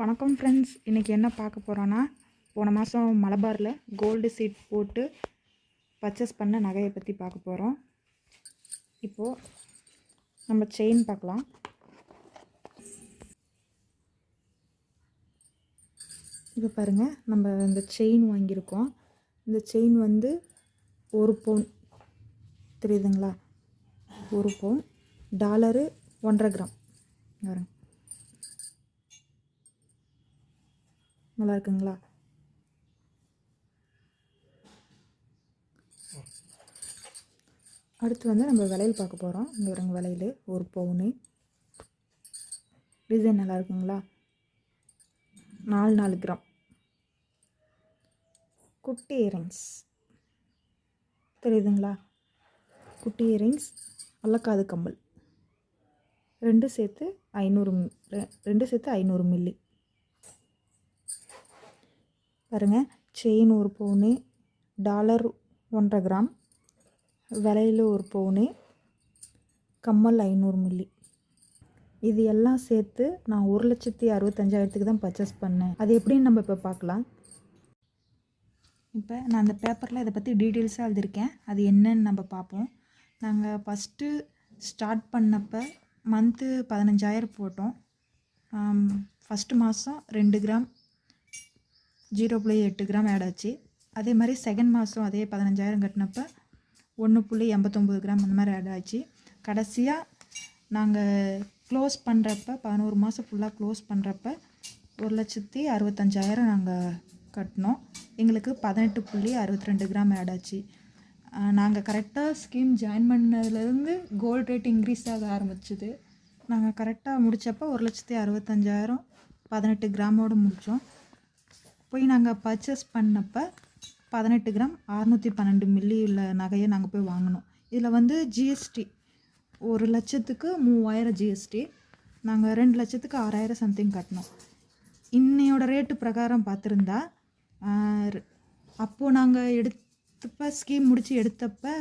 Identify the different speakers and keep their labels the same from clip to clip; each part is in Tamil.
Speaker 1: வணக்கம் ஃப்ரெண்ட்ஸ் இன்றைக்கி என்ன பார்க்க போகிறோன்னா போன மாதம் மலபாரில் கோல்டு சீட் போட்டு பர்ச்சேஸ் பண்ண நகையை பற்றி பார்க்க போகிறோம் இப்போது நம்ம செயின் பார்க்கலாம். இப்போ பாருங்கள் நம்ம இந்த செயின் வாங்கியிருக்கோம். இந்த செயின் வந்து ஒரு பவுன் தெரியுதுங்களா? ஒரு பவுன் டாலரு ஒன்றரை கிராம் பாருங்க. நல்லா இருக்குங்களா? அடுத்து வந்து நம்ம விலையில் பார்க்க போகிறோம் இங்கே வருங்க விலையில் ஒரு பவுனு. டிசைன் நல்லா இருக்குங்களா? நாலு நாலு கிராம். குட்டி இயரிங்ஸ் தெரியுதுங்களா? குட்டி இயரிங்ஸ் அல்லக்காது கம்பல் ரெண்டு சேர்த்து ஐநூறு ரெ- ரெண்டு சேர்த்து ஐநூறு மில்லி பாருங்கள் செயின் ஒரு பவுனு டாலர் ஒன்றரை கிராம் விலையில் ஒரு பவுனு கம்மல் ஐநூறு மில்லி இது எல்லாம் சேர்த்து நான் ஒரு லட்சத்தி அறுபத்தஞ்சாயிரத்துக்கு தான் பர்ச்சேஸ் பண்ணேன். அது எப்படின்னு நம்ம இப்போ பார்க்கலாம். இப்போ நான் அந்த பேப்பரில் இதை பற்றி டீட்டெயில்ஸாக எழுதியிருக்கேன். அது என்னன்னு நம்ம பார்ப்போம். நாங்கள் ஃபஸ்ட்டு ஸ்டார்ட் பண்ணப்போ மந்த்து பதினஞ்சாயிரம் போட்டோம். ஃபஸ்ட்டு மாதம் ரெண்டு கிராம் ஜீரோ புள்ளி எட்டு கிராம் ஆட் ஆச்சு. அதே மாதிரி செகண்ட் மாதம் அதே பதினஞ்சாயிரம் கட்டினப்போ ஒன்று புள்ளி எண்பத்தொம்பது கிராம் அந்த மாதிரி ஆட் ஆச்சு. கடைசியாக நாங்கள் க்ளோஸ் பண்ணுறப்ப பதினோரு மாதம் ஃபுல்லாக க்ளோஸ் பண்ணுறப்ப ஒரு லட்சத்தி அறுபத்தஞ்சாயிரம் நாங்கள் கட்டினோம். எங்களுக்கு பதினெட்டு புள்ளி அறுபத்தி ரெண்டு கிராம் ஆட் ஆச்சு. நாங்கள் கரெக்டாக ஸ்கீம் ஜாயின் பண்ணதுலேருந்து கோல்டு ரேட் இன்க்ரீஸ் ஆக ஆரம்பிச்சுது. நாங்கள் கரெக்டாக முடித்தப்போ ஒரு லட்சத்தி அறுபத்தஞ்சாயிரம் பதினெட்டு கிராமோடு முடித்தோம் போய் நாங்கள் பர்ச்சேஸ் பண்ணப்போ பதினெட்டு கிராம் அறநூற்றி பன்னெண்டு மில்லி உள்ள நகையை நாங்கள் போய் வாங்கினோம். இதில் வந்து ஜிஎஸ்டி ஒரு லட்சத்துக்கு மூவாயிரம் ஜிஎஸ்டி நாங்கள் ரெண்டு லட்சத்துக்கு ஆறாயிரம் சம்திங் கட்டினோம். இன்னையோட ரேட்டு பிரகாரம் பார்த்துருந்தா அப்போது நாங்கள் எடுத்தப்ப ஸ்கீம் முடித்து எடுத்தப்ப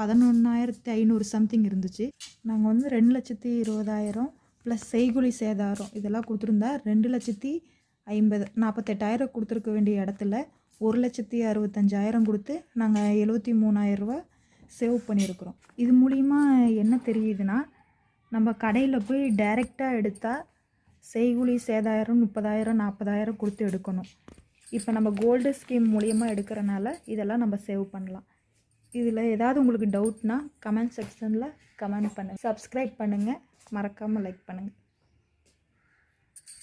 Speaker 1: பதினொன்றாயிரத்தி ஐநூறு சம்திங் இருந்துச்சு. நாங்கள் வந்து ரெண்டு லட்சத்தி இருபதாயிரம் ப்ளஸ் செய்குலி சேதாரம் இதெல்லாம் கொடுத்துருந்தா ரெண்டு லட்சத்தி ஐம்பது நாற்பத்தெட்டாயிரம் கொடுத்துருக்க வேண்டிய இடத்துல ஒரு லட்சத்தி அறுபத்தஞ்சாயிரம் கொடுத்து நாங்கள் எழுபத்தி மூணாயிரரூவா சேவ் பண்ணியிருக்கிறோம். இது மூலிமா என்ன தெரியுதுன்னா நம்ம கடையில் போய் டைரெக்டாக எடுத்தால் செய்குலி சேதாயிரம் முப்பதாயிரம் நாற்பதாயிரம் கொடுத்து எடுக்கணும். இப்போ நம்ம கோல்டு ஸ்கீம் மூலியமாக எடுக்கிறனால இதெல்லாம் நம்ம சேவ் பண்ணலாம். இதில் ஏதாவது உங்களுக்கு டவுட்னா கமெண்ட் செக்ஷனில் கமெண்ட் பண்ணுங்கள் சப்ஸ்கிரைப் பண்ணுங்கள் மறக்காமல் லைக் பண்ணுங்கள்